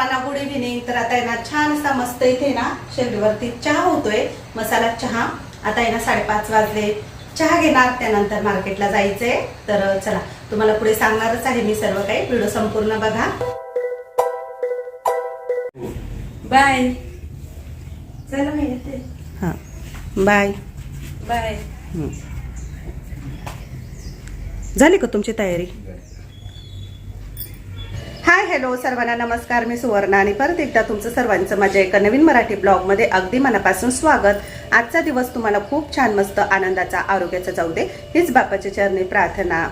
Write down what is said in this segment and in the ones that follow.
सर्वांना good evening तर आता आहे ना छान असा मस्त इथे ना शेगडीवरती चहा होतोय. मसाला चहा. आता आहे ना साडेपाच वाजले. चहा घेणार त्यानंतर मार्केटला जायचंय. तर चला तुम्हाला पुढे सांगणारच आहे मी सर्व काही. व्हिडिओ संपूर्ण बघा. बाय चला मी येते. हां. बाय बाय झाली का तुमची तयारी? हाय हॅलो सर्वांना नमस्कार मी सुवर्णा आणि परत एकदा तुमचं सर्वांचं माझ्या एका नवीन मराठी ब्लॉगमध्ये अगदी मनापासून स्वागत. आजचा दिवस तुम्हाला खूप छान मस्त आनंदाचा आरोग्याचा जाऊ दे हीच बापाच्या चरणी प्रार्थना.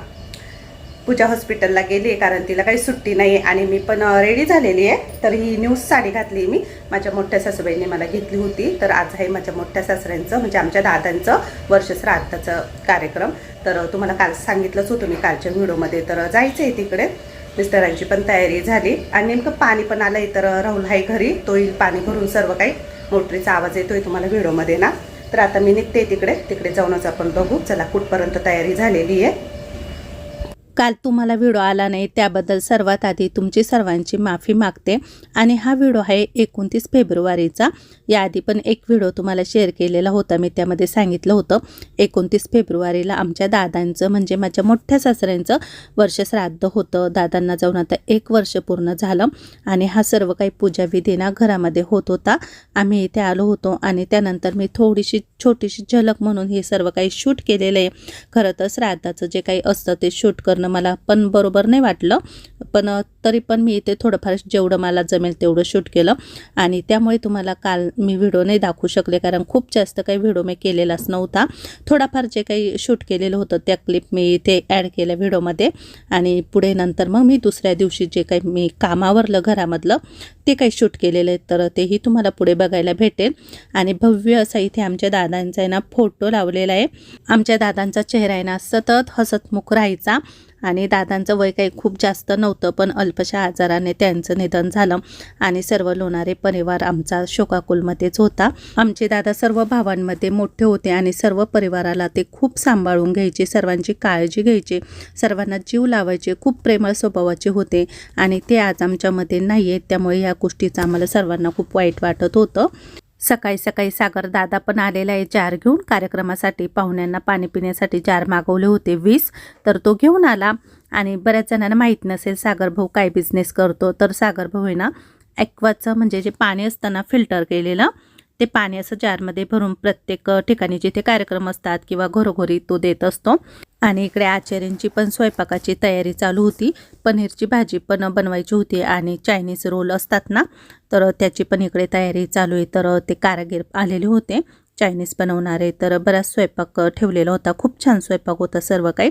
पूजा हॉस्पिटलला गेली आहे कारण तिला काही सुट्टी नाही आणि मी पण रेडी झालेली आहे. तर ही न्यूज साडी घातली मी. माझ्या मोठ्या सासूबाईंनी मला घेतली होती. तर आज आहे माझ्या मोठ्या सासऱ्यांचं म्हणजे आमच्या दादांचं वर्षश्राद्धाचं कार्यक्रम. तर तुम्हाला काल सांगितलंच होतं मी कालच्या व्हिडिओमध्ये तर जायचं आहे तिकडे. मिस्टरांची पण तयारी झाली. आणि नेमकं पाणी पण आलंय तर राहुल आहे घरी. तो येईल पाणी भरून सर्व काही. मोटरीचा आवाज येतोय तुम्हाला व्हिडिओमध्ये ना. तर आता मी निघते तिकडे. तिकडे जाऊनच आपण बघू. चला कुठपर्यंत तयारी झालेली आहे. काल तुम्हाला व्हिडिओ आला नाही त्याबद्दल सर्वात आधी तुमची सर्वांची माफी मागते. आणि हा व्हिडिओ आहे एकोणतीस फेब्रुवारीचा. याआधी पण एक व्हिडिओ तुम्हाला शेअर केलेला होता मी त्यामध्ये सांगितलं होतं. एकोणतीस फेब्रुवारीला आमच्या दादांचं म्हणजे माझ्या मोठ्या सासऱ्यांचं वर्ष श्राद्ध होतं. दादांना जाऊन आता एक वर्ष पूर्ण झालं आणि हा सर्व काही पूजाविधी ना घरामध्ये होत होता. आम्ही इथे आलो होतो आणि त्यानंतर मी थोडीशी छोटीशी झलक म्हणून हे सर्व काही शूट केलेलं आहे. खरं तर श्राद्धाचं जे काही असतं ते शूट करणं मला पण बरोबर नाही वाटलं. पण तरी पण मी इथे थोडंफार जेवढं मला जमेल तेवढं शूट केलं. आणि त्यामुळे तुम्हाला काल मी व्हिडिओ नाही दाखवू शकले कारण खूप जास्त काही व्हिडिओ मी केलेलाच नव्हता. थोडाफार जे काही शूट केलेलं होतं त्या क्लिप मी इथे ॲड केल्या व्हिडिओमध्ये. आणि पुढे नंतर मग मी दुसऱ्या दिवशी जे काही मी कामावरलं घरामधलं ते काही शूट केलेलं आहे तर तेही तुम्हाला पुढे बघायला भेटेल. आणि भव्य असा इथे आमच्या दादांचा आहे ना फोटो लावलेला आहे. आमच्या दादांचा चेहरा आहे ना सतत हसतमुख राहायचा. आणि दादांचं वय काही खूप जास्त नव्हतं पण अल्पशा आजाराने त्यांचं निधन झालं आणि सर्व लोणारे परिवार आमचा शोकाकुलमध्येच होता. आमचे दादा सर्व भावांमध्ये मोठे होते आणि सर्व परिवाराला ते खूप सांभाळून घ्यायचे सर्वांची काळजी घ्यायचे सर्वांना जीव लावायचे खूप प्रेमळ स्वभावाचे होते आणि ते आज आमच्यामध्ये नाही आहेत त्यामुळे या गोष्टीचं आम्हाला सर्वांना खूप वाईट वाटत होतं. सकाळी सकाळी सागर दादा पण आलेला आहे जार घेऊन. कार्यक्रमासाठी पाहुण्यांना पाणी पिण्यासाठी जार मागवले होते वीस तर तो घेऊन आला. आणि बऱ्याच जणांना माहीत नसेल सागर भाऊ काय बिझनेस करतो. तर सागर भाऊ आहे ना ॲक्वाचं म्हणजे जे पाणी असताना फिल्टर केलेलं ते पाणी असं जारमध्ये भरून प्रत्येक ठिकाणी जिथे कार्यक्रम असतात किंवा घरोघरी तो देत असतो. आणि इकडे आचार्यांची पण स्वयंपाकाची तयारी चालू होती. पनीरची भाजी पण बनवायची होती आणि चायनीज रोल असतात ना तर त्याची पण इकडे तयारी चालू आहे. तर ते कारागीर आलेले होते. चायनीज बनवणारे तर बराच स्वयंपाक ठेवलेला होता. खूप छान स्वयंपाक होता सर्व काही.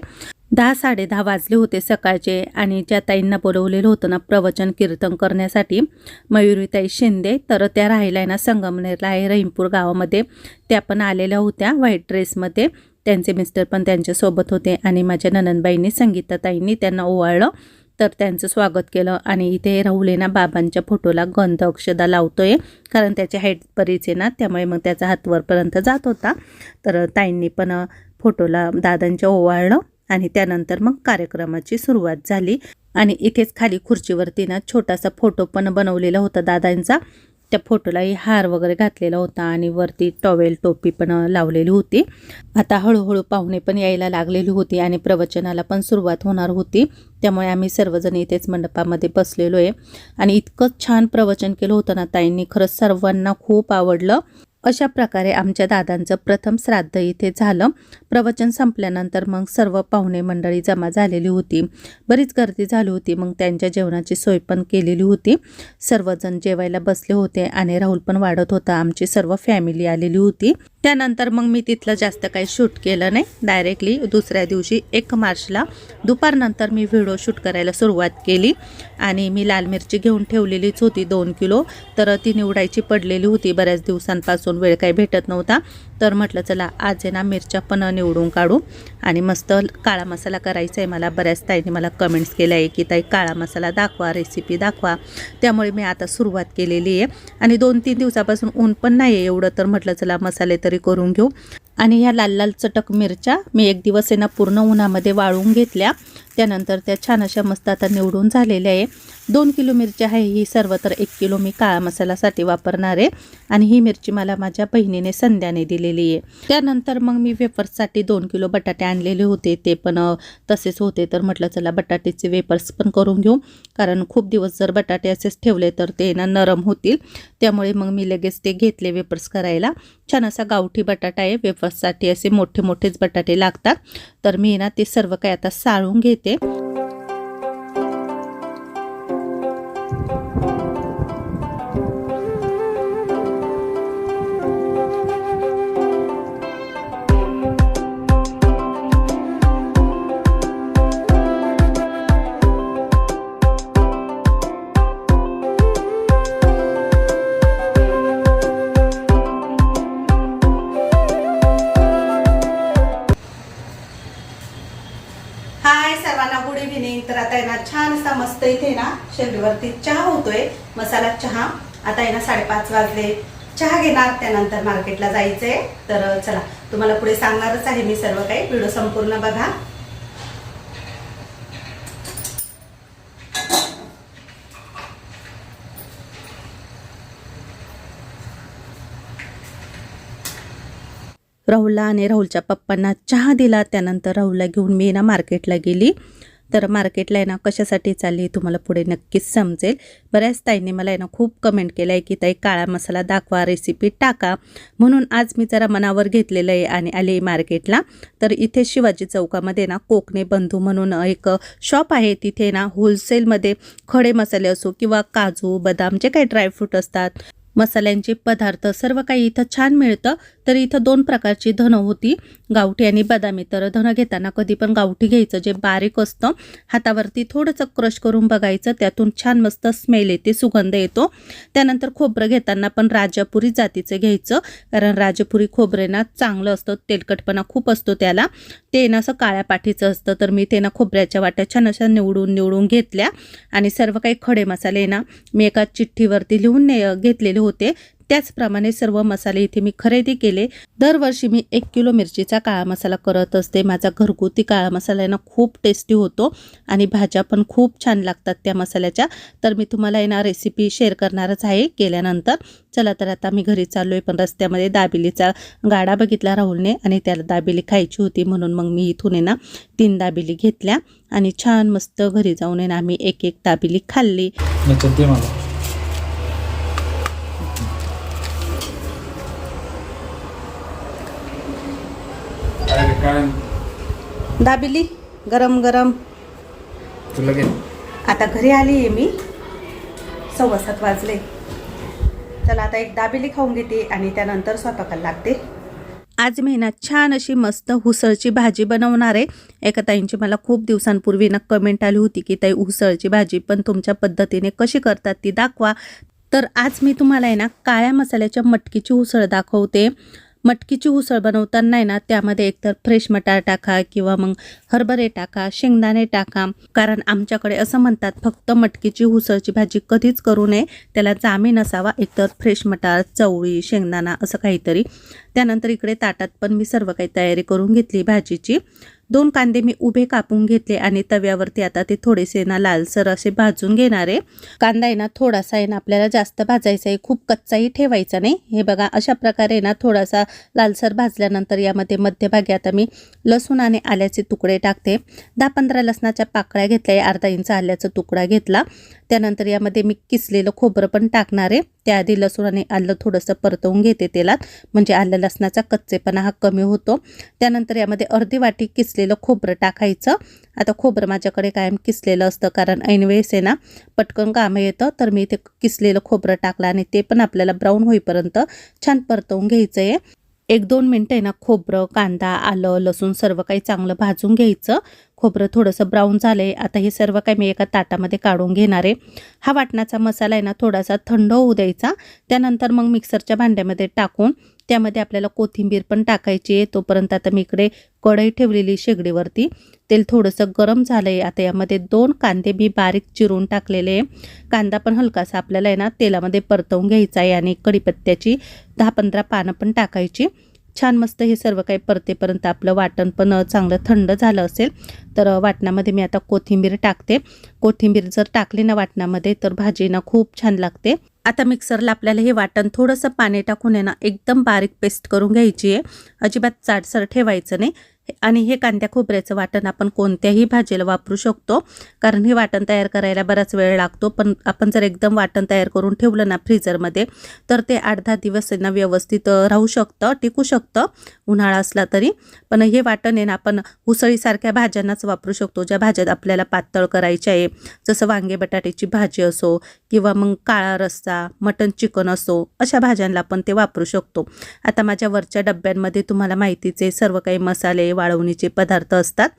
दहा साडे दहा वाजले होते सकाळचे आणि ज्या ताईंना बोलवलेलं होतं ना प्रवचन कीर्तन करण्यासाठी मयुरीताई शिंदे तर त्या राहिल्या आहे ना संगमनेरला आहे रहीमपूर गावामध्ये. त्या पण आलेल्या होत्या व्हाईट ड्रेसमध्ये. त्यांचे मिस्टर पण त्यांच्यासोबत होते आणि माझ्या ननंदबाईंनी संगीताताईंनी त्यांना ओवाळलं. तर त्यांचं स्वागत केलं. आणि इथे राहुल ना बाबांच्या फोटोला गंध अक्षदा लावतोय. कारण त्याच्या हाईट बरीच आहे ना त्यामुळे मग त्याचा हातवरपर्यंत जात होता. तर ताईंनी पण फोटोला दादांच्या ओवाळलं आणि त्यानंतर मग कार्यक्रमाची सुरुवात झाली. आणि इथेच खाली खुर्चीवरती ना छोटासा फोटो पण बनवलेला होता दादांचा. त्या फोटोलाही हार वगैरे घातलेला होता आणि वरती टॉवेल टोपी पण लावलेली होती. आता हळूहळू पाहुणे पण यायला लागलेली होती आणि प्रवचनाला पण सुरुवात होणार होती. त्यामुळे आम्ही सर्वजण इथेच मंडपामध्ये बसलेलो आहे आणि इतकं छान प्रवचन केलं होतं ना ताईंनी खरंच सर्वांना खूप आवडलं. अशा प्रकारे आमच्या दादांचं प्रथम श्राद्ध इथे झालं. प्रवचन संपल्यानंतर मग सर्व पाहुणे मंडळी जमा झालेली होती. बरीच गर्दी झाली होती. मग त्यांच्या जेवणाची सोय पण केलेली होती. सर्वजण जेवायला बसले होते आणि राहुल पण वाढत होता. आमची सर्व फॅमिली आलेली होती. त्यानंतर मग मी तिथलं जास्त काही शूट केलं नाही. डायरेक्टली दुसऱ्या दिवशी एक मार्चला दुपारनंतर मी व्हिडिओ शूट करायला सुरुवात केली. आणि मी लाल मिरची घेऊन ठेवलेलीच होती दोन किलो. तर ती निवडायची पडलेली होती बऱ्याच दिवसांपासून. वेळ काही भेटत नव्हता. तर म्हटलं चला आज आहे ना मिरच्या पण निवडून काढू. आणि मस्त काळा मसाला करायचा आहे मला. बऱ्याच ताईने मला कमेंट्स केल्या आहे की ताई काळा मसाला दाखवा रेसिपी दाखवा. त्यामुळे मी आता सुरुवात केलेली आहे. आणि दोन तीन दिवसापासून ऊन पण नाही आहे एवढं. तर म्हटलं चला मसाले तरी करून घेऊ. आणि ह्या लाल लाल चटक मिरच्या मी एक दिवस आहे ना पूर्ण उन्हामध्ये वाळून घेतल्या. त्यानंतर त्या छान अशा मस्त आता निवडून झालेल्या आहे. दोन किलो मिरची आहे ही सर्व तर एक किलो मी काळा मसाल्यासाठी वापरणार आहे. आणि ही मिरची मला माझ्या बहिणीने संध्याने दिलेली आहे. त्यानंतर मग मी वेफर्ससाठी दोन किलो बटाटे आणलेले होते. ते पण तसेच होते. तर म्हटलं चला बटाट्याचे वेफर्स पण करून घेऊ. कारण खूप दिवस जर बटाटे असेच ठेवले तर ते ना नरम होतील. त्यामुळे मग मी लगेच ते घेतले वेफर्स करायला. छान असा गावठी बटाटा आहे. वेफर्ससाठी असे मोठे मोठेच बटाटे लागतात. तर मी ना ते सर्व काही आता साळून घेते. हाय छान असा मस्त इथे ना शेगडीवरती चहा होतोय मसाला चहा. आता आहे ना साडेपाच वाजले. चहा घेणार त्यानंतर मार्केटला जायचंय. तर चला तुम्हाला पुढे सांगणारच आहे मी सर्व काही. व्हिडिओ संपूर्ण बघा. राहुलला आणि राहुलच्या पप्पांना चहा दिला. त्यानंतर राहुलला घेऊन मी ना मार्केटला गेली. तर मार्केटला आहे ना कशासाठी चालली तुम्हाला पुढे नक्कीच समजेल. बऱ्याच ताईंनी मला आहे ना खूप कमेंट केलं आहे की ताई काळा मसाला दाखवा रेसिपी टाका. म्हणून आज मी जरा मनावर घेतलेलं आहे आणि आले मार्केटला. तर इथे शिवाजी चौकामध्ये ना कोकणे बंधू म्हणून एक शॉप आहे. तिथे ना होलसेलमध्ये खडे मसाले असो किंवा काजू बदाम जे काही ड्रायफ्रूट असतात मसाल्यांचे पदार्थ सर्व काही इथं छान मिळतं. तर इथं दोन प्रकारची धनं होती. गावठी आणि बदामी. तर धनं घेताना कधी पण गावठी घ्यायचं. जे बारीक असतं हातावरती थोडंसं क्रश करून बघायचं. त्यातून छान मस्त स्मेल येते सुगंध येतो. त्यानंतर खोबरं घेताना पण राजापुरी जातीचं घ्यायचं. कारण राजापुरी खोबरे ना चांगलं असतं तेलकटपणा खूप असतो त्याला. ते ना असं काळ्या पाठीचं असतं. तर मी ते ना खोबऱ्याच्या वाट्या छान अशा निवडून निवडून घेतल्या. आणि सर्व काही खडे मसाले ना मी एका चिठ्ठीवरती लिहून ने घेतलेले होते. त्याचप्रमाणे सर्व मसाले इथे मी खरेदी केले. दरवर्षी मी एक किलो मिरचीचा काळा मसाला करत असते. माझा घरगुती काळा मसाला आहे ना खूप टेस्टी होतो आणि भाज्या पण खूप छान लागतात त्या मसाल्याच्या. तर मी तुम्हाला येणार ना रेसिपी शेअर करणारच आहे केल्यानंतर. चला तर आता मी घरी चाललो आहे पण रस्त्यामध्ये दाबिलीचा गाडा बघितला राहुलने आणि त्याला दाबिली खायची होती म्हणून मग मी इथून आहे ना तीन दाबिली घेतल्या आणि छान मस्त घरी जाऊन आहे ना आम्ही एक एक दाबिली खाल्ली याच्यात दे मला अरे काय दाबिली गरम गरम. आता घरी आली आहे मी. सव्वा सात वाजले. चला आता एक दाबेली खाऊन घेते आणि त्यानंतर स्वयंपाकाला लागते. आज मी ना छान अशी मस्त हुसळची भाजी बनवणार आहे. एका ताईंची मला खूप दिवसांपूर्वी ना कमेंट आली होती की ताई हुसळची भाजी पण तुमच्या पद्धतीने कशी करतात ती दाखवा. तर आज मी तुम्हाला आहे ना काळ्या मसाल्याच्या मटकीची उसळ दाखवते. मटकीची उसळ बनवताना आहे ना त्यामध्ये एकतर फ्रेश मटार टाका किंवा मग हरभरे टाका शेंगदाणे टाका. कारण आमच्याकडे असं म्हणतात फक्त मटकीची उसळची भाजी कधीच करू नये. त्याला जामीन असावा. एकतर फ्रेश मटार चवळी शेंगदाणा असं काहीतरी. त्यानंतर इकडे ताटात पण मी सर्व काही तयारी करून घेतली भाजीची. दोन कांदे मी उभे कापून घेतले आणि तव्यावरती आता ते थोडेसे ना लालसर असे भाजून घेणार आहे. कांदा आहे ना थोडासा आहे ना आपल्याला जास्त भाजायचा आहे. खूप कच्चाही ठेवायचा नाही. हे बघा अशा प्रकारे ना थोडासा लालसर भाजल्यानंतर यामध्ये मध्यभागी आता मी लसूण आणि आल्याचे तुकडे टाकते. दहा पंधरा लसणाच्या पाकळ्या घेतल्या अर्धा इंच आल्याचा तुकडा घेतला. त्यानंतर यामध्ये मी किसलेलं खोबरं पण टाकणार आहे. त्याआधी लसूण आणि आलं थोडंसं परतवून घेते तेलात. म्हणजे आलं लसणाचा कच्चेपणा हा कमी होतो. त्यानंतर यामध्ये अर्धी वाटी किसलेलं खोबरं टाकायचं. आता खोबरं माझ्याकडे कायम किसलेलं असतं कारण ऐनवेळेस आहे ना पटकन कामं येतं. तर मी ते किसलेलं खोबरं टाकलं आणि ते पण आपल्याला ब्राऊन होईपर्यंत छान परतवून घ्यायचं आहे एक दोन मिनटं आहे ना खोबरं कांदा आलं लसूण सर्व काही चांगलं भाजून घ्यायचं. खोबरं थोडंसं ब्राऊन झालं आहे आता हे सर्व काही मी एका ताटामध्ये काढून घेणार आहे. हा वाटणाचा मसाला आहे ना थोडासा थंड होऊ द्यायचा. त्यानंतर मग मिक्सरच्या भांड्यामध्ये टाकून त्यामध्ये आपल्याला कोथिंबीर पण टाकायची आहे. तोपर्यंत आता मी इकडे कढई ठेवलेली शेगडीवरती. तेल थोडंसं गरम झालं आहे आता यामध्ये दोन कांदे मी बारीक चिरून टाकलेले आहे. कांदा पण हलकासा आपल्याला आहे ना तेलामध्ये परतवून घ्यायचा आहे आणि कढीपत्त्याची दहा पंधरा पानं पण टाकायची. छान मस्त हे सर्व काही परतेपर्यंत आपलं वाटण पण चांगलं थंड झालं असेल तर वाटणामध्ये मी आता कोथिंबीर टाकते. कोथिंबीर जर टाकली ना वाटणामध्ये तर भाजीना खूप छान लागते. आता मिक्सरला आपल्याला हे वाटण थोडंसं पाणी टाकून आहे ना एकदम बारीक पेस्ट करून घ्यायची आहे. अजिबात चाटसर ठेवायचं नाही. आणि हे कांद्या खोबऱ्याचं वाटण आपण कोणत्याही भाजीला वापरू शकतो. कारण हे वाटण तयार करायला बराच वेळ लागतो. पण आपण जर एकदम वाटण तयार करून ठेवलं ना फ्रीजरमध्ये तर ते आठ दहा दिवस त्यांना ना व्यवस्थित राहू शकतं टिकू शकतं. उन्हाळा असला तरी. पण हे वाटण आहे ना आपण उसळीसारख्या भाज्यांनाच वापरू शकतो. ज्या भाज्यात आपल्याला पातळ करायच्या आहे. जसं वांगे बटाट्याची भाजी असो किंवा मग काळा रस्सा मटन चिकन असो अशा भाज्यांना आपण ते वापरू शकतो. आता माझ्या वरच्या डब्यांमध्ये तुम्हाला माहितीचे सर्व काही मसाले वाळवणीचे पदार्थ असतात.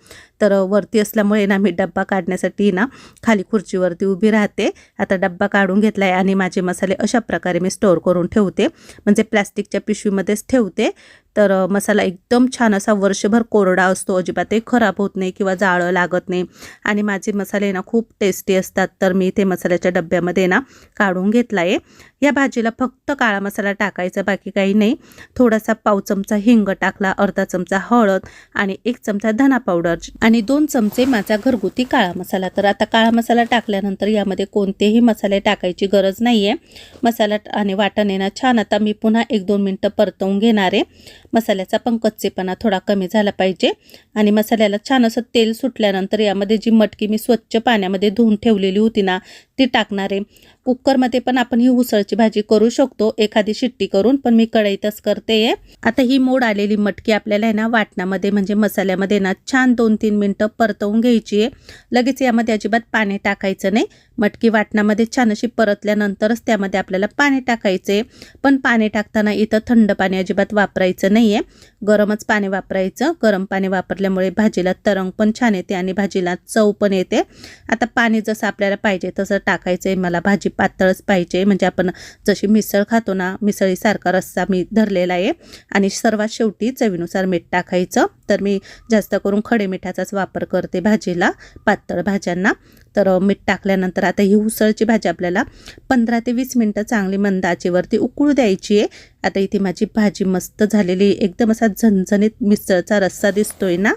तर वरती असल्यामुळे ना मी डब्बा काढण्यासाठी ना खाली खुर्चीवरती उभी राहते. आता डब्बा काढून घेतला आहे आणि माझे मसाले अशा प्रकारे मी स्टोअर करून ठेवते. म्हणजे प्लॅस्टिकच्या पिशवीमध्येच ठेवते. तर मसाला एकदम छान असा वर्षभर कोरडा असतो अजिबातही खराब होत नाही किंवा जाळं लागत नाही. आणि माझे मसाले ना खूप टेस्टी असतात. तर मी ते मसाल्याच्या डब्यामध्ये ना काढून घेतला आहे या भाजीला फक्त काळा मसाला टाकायचा बाकी काही नाही. थोडासा पाव चमचा हिंग टाकला अर्धा चमचा हळद आणि एक चमचा धना पावडर आणि दोन चमचे माझा घरगुती काळा मसाला. तर आता काळा मसाला टाकल्यानंतर यामध्ये कोणतेही मसाले टाकायची गरज नाही आहे मसाला आणि वाटण आहे ना छान. आता मी पुन्हा एक दोन मिनटं परतवून घेणार आहे. मसाल्याचा पण कच्चेपणा थोडा कमी झाला पाहिजे. आणि मसाल्याला छान असं तेल सुटल्यानंतर यामध्ये जी मटकी मी स्वच्छ पाण्यामध्ये धुवून ठेवलेली होती ना ती टाकणार आहे. कुकरमध्ये पण आपण ही उसळची भाजी करू शकतो. एखादी शिट्टी करून पण मी कढईतच करते. आहे आता ही मोड आलेली मटकी आपल्याला आहे ना वाटणामध्ये म्हणजे मसाल्यामध्ये ना छान दोन तीन मिनटं परतवून घ्यायची आहे. लगेच यामध्ये अजिबात पाणी टाकायचं नाही. मटकी वाटणामध्ये छान अशी परतल्यानंतरच त्यामध्ये आपल्याला पाणी टाकायचं. आहे पण पाणी टाकताना इथं थंड पाणी अजिबात वापरायचं नाही आहे. गरमच पाणी वापरायचं. गरम पाणी वापरल्यामुळे भाजीला तरंग पण छान येते आणि भाजीला चव पण येते. आता पाणी जसं आपल्याला पाहिजे तसं टाकायचं आहे मला भाजी पातळच पाहिजे. म्हणजे आपण जशी मिसळ खातो ना मिसळीसारखा रस्सा मी धरलेला आहे. आणि सर्वात शेवटी चवीनुसार मीठ टाकायचं. तर मी जास्त करून खडे मिठाचाच वापर करते भाजीला पातळ भाज्यांना. तर मीठ टाकल्यानंतर आता ही उसळची भाजी आपल्याला पंधरा ते वीस मिनटं चांगली मंद आचेवरती उकळू द्यायची आहे. आता इथे माझी भाजी मस्त झालेली एकदम असा झणझणीत मिसळचा रस्सा दिसतोय ना.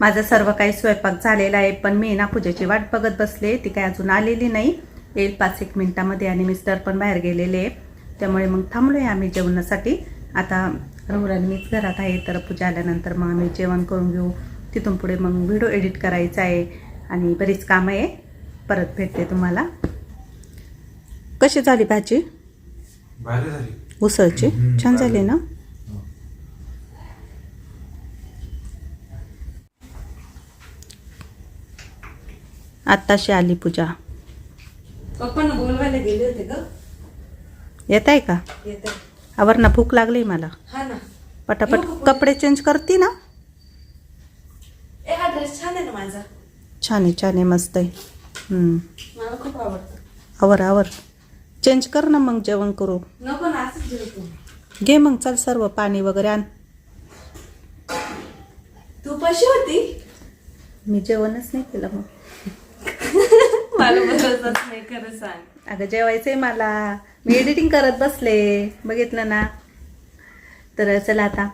माझा सर्व काही स्वयंपाक झालेला आहे. पण मी ना पूजेची वाट बघत बसले ती काय अजून आलेली नाही. येईल पाच एक मिनिटामध्ये आणि मिस्टर पण बाहेर गेलेले आहे त्यामुळे मग थांबलोय आम्ही जेवणासाठी. आता रहुराने मीच घरात आहे तर पूजा आल्यानंतर मग आम्ही जेवण करून घेऊ. तिथून पुढे मग व्हिडिओ एडिट करायचा आहे आणि बरीच कामं आहे. परत भेटते तुम्हाला. कशी झाली भाजी? उसळची? छान झाली ना? आत्ताशी आली पूजा. पप्पांना बोलवायला गेले होते ग. येत आहे का? येत आवर ना भूक लागली मला. हा ना. पटापट येऊ का कपडे चेंज करते ना? ए हा ड्रेस छान आहे ना माझा. छान आहे छान आहे मस्त आहे. हम्म. मला खूप आवडतं. आवर आवर. चेंज कर ना मग जेवण करू. नको ना असंच जेवतो घे मग चल सर्व पाणी वगैरे आण. तू कशी होती? मी जेवणच नाही केलं मग. मला नाही खरं सांग. अगं जेवायचंय मला. मी एडिटिंग करत बसले. बघितलं ना. तर चला आता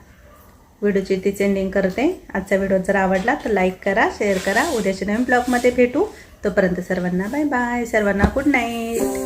व्हिडिओची तीच एंडिंग करते. आजचा व्हिडिओ जर आवडला तर लाईक करा शेअर करा. उद्याच्या नवीन ब्लॉगमध्ये भेटू. तोपर्यंत सर्वांना बाय बाय सर्वांना गुड नाईट